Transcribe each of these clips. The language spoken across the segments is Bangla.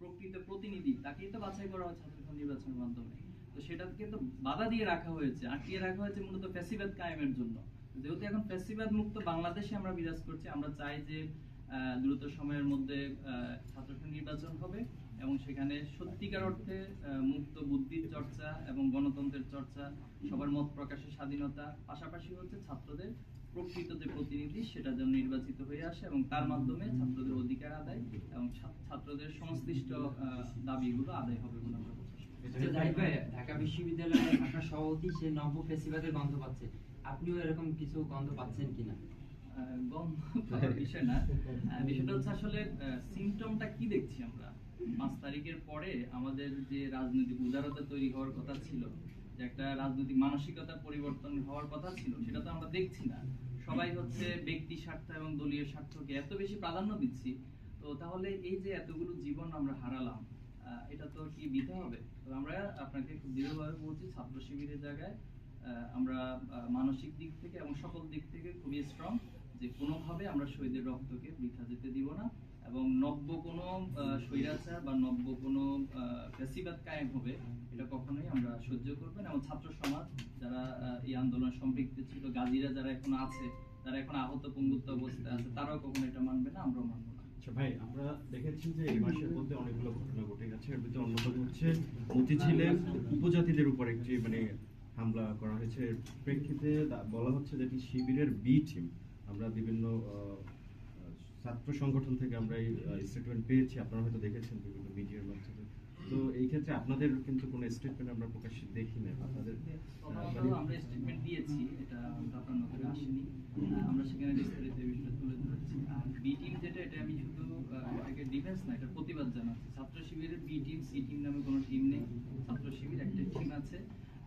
প্রকৃত প্রতিনিধি তাকেই তো বাছাই করা হয় ছাত্র নির্বাচনের মাধ্যমে। তো সেটাকে তো বাধা দিয়ে রাখা হয়েছে আটকিয়ে রাখা হয়েছে মূলত ফ্যাসিবাদ কায়েমের জন্য। যেহেতু এখন ফ্যাসিবাদ মুক্ত বাংলাদেশে আমরা বিরাজ করছি আমরা চাই যে দ্রুত সময়ের মধ্যে আহ, ছাত্র নির্বাচন হবে এবং সেখানে সত্যিকার অর্থে মুক্ত বুদ্ধির চর্চা এবং গণতন্ত্রের চর্চা সবার মত প্রকাশের স্বাধীনতা পাশাপাশি হচ্ছে ছাত্রদের প্রকৃত যে প্রতিনিধি সেটা যেন নির্বাচিত হয়ে আসে এবং তার মাধ্যমে ছাত্রদের অধিকার আদায় এবং ছাত্রদের সংশ্লিষ্ট দাবিগুলো আদায় হবে বলে আমরা ঢাকা বিশ্ববিদ্যালয়ে ঢাকা সভাপতি সে নব্য ফেসিবাদের গন্ধ পাচ্ছে। আপনিও এরকম কিছু গন্ধ পাচ্ছেন কিনা? আহ, গন্ধ পাওয়ার বিষয় না। বিষয়টা হচ্ছে আসলে সিমটমটা কি দেখছি আমরা? পাঁচ তারিখের পরে আমাদের যে রাজনৈতিক উদারতা তৈরি হওয়ার কথা ছিল যে একটা রাজনৈতিক মানসিকতা পরিবর্তন হওয়ার কথা ছিল সেটা তো আমরা দেখছি না। সবাই হচ্ছে ব্যক্তি স্বার্থ এবং দলীয় স্বার্থকে এত বেশি প্রাধান্য দিচ্ছি। তো তাহলে এই যে এতগুলো জীবন আমরা হারালাম এটা তো কি দিতে হবে? তো আমরা আপনাকে খুব দৃঢ়ভাবে বলছি, ছাত্র শিবিরের জায়গায় আমরা মানসিক দিক থেকে এবং সকল দিক থেকে খুবই স্ট্রং যে কোনোভাবে আমরা শহীদের রক্তকে বৃথা যেতে দিব না। এবং নব্য কোনো স্বৈরাচার বা নব্য কোনো আহ, ফ্যাসিবাদ কায়েম হবে এটা কখনোই আমরা সহ্য করব না। এবং ছাত্র সমাজ যারা এই আন্দোলন সম্পৃক্ত ছিল গাজীরা যারা এখন আছে যারা এখন আহত পঙ্গুত্ব অবস্থায় আছে তারাও কখনো এটা মানবে না আমরাও মানবো আচ্ছা ভাই আমরা দেখেছি যে এই মাসের মধ্যে অনেকগুলো ঘটনা ঘটে গেছে। এর ভিতরে অন্যতম হচ্ছে মতিঝিলে উপজাতিদের উপর একটি মানে হামলা করা হয়েছে। প্রেক্ষিতে বলা হচ্ছে যে এটি শিবিরের বি টিম। আমরা বিভিন্ন ছাত্র সংগঠন থেকে আমরা এই স্টেটমেন্ট পেয়েছি। আপনারা হয়তো দেখেছেন বিভিন্ন মিডিয়ার মাধ্যমে। তো এই ক্ষেত্রে আপনাদের কিন্তু কোনো স্টেটমেন্ট আমরা প্রকাশ্যে দেখি না আপনাদের প্রথমত মানে- আমরা স্টেটমেন্ট দিয়েছি এটা আপনার নজরে আসেনি। আমরা সেখানে বিস্তারিত বিষয়টা তুলে ধরেছি। আর বি টিম যেটা এটা আমি শুধু এটাকে ডিফেন্স না এটা প্রতিবাদ জানাচ্ছি। ছাত্র শিবিরের বি টিম সি টিম নামে কোনো টিম নেই। ছাত্র শিবির একটা টিম আছে।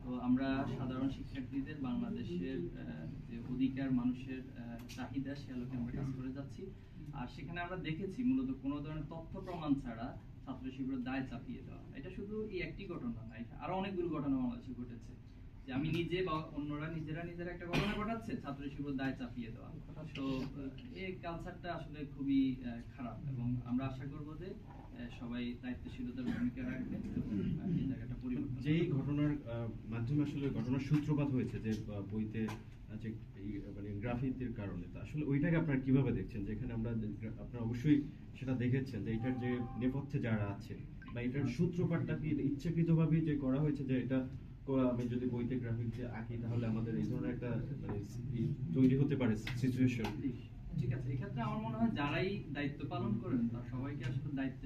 তো আমরা সাধারণ শিক্ষার্থীদের বাংলাদেশের যে অধিকার মানুষের চাহিদা, সে আলোকে আমরা কাজ করে যাচ্ছি। আর সেখানে আমরা দেখেছি মূলত কোনো ধরনের তথ্য প্রমাণ ছাড়া ছাত্র শিবিরের দায় চাপিয়ে দেওয়া। এটা শুধু এই একটি ঘটনা না, এটা আরও অনেকগুলো ঘটনা বাংলাদেশে ঘটেছে। যে আমি নিজে বা অন্যরা নিজেরা নিজেরা একটা ঘটনা ঘটাচ্ছে, ছাত্র শিবির দায় চাপিয়ে দেওয়া। তো এই কালচারটা আসলে খুবই খারাপ এবং আমরা আশা করব যে সবাই দায়িত্বশীলতার ভূমিকা রাখবেন এবং আহ, এই জায়গাটা পরিবর্তন হবে। যেই ঘটনার মাধ্যমে আসলে ঘটনার সূত্রপাত হয়েছে যে বইতে যে মানে গ্রাফিতির কারণে। তা আসলে ওইটাকে আপনারা কীভাবে দেখছেন? যেখানে আমরা আপনারা অবশ্যই সেটা দেখেছেন যে, এটার যে নেপথ্যে যারা আছে বা এটার সূত্রপাতটা কি ইচ্ছাকৃতভাবে যে করা হয়েছে যে, এটা আমি যদি বইতে গ্রাফিক আঁকি, তাহলে আমাদের এই ধরনের একটা মানে তৈরি হতে পারে সিচুয়েশন ঠিক আছে, এক্ষেত্রে আমার মনে হয় যারাই দায়িত্ব পালন করেন, তার সবাইকে আসলে দায়িত্ব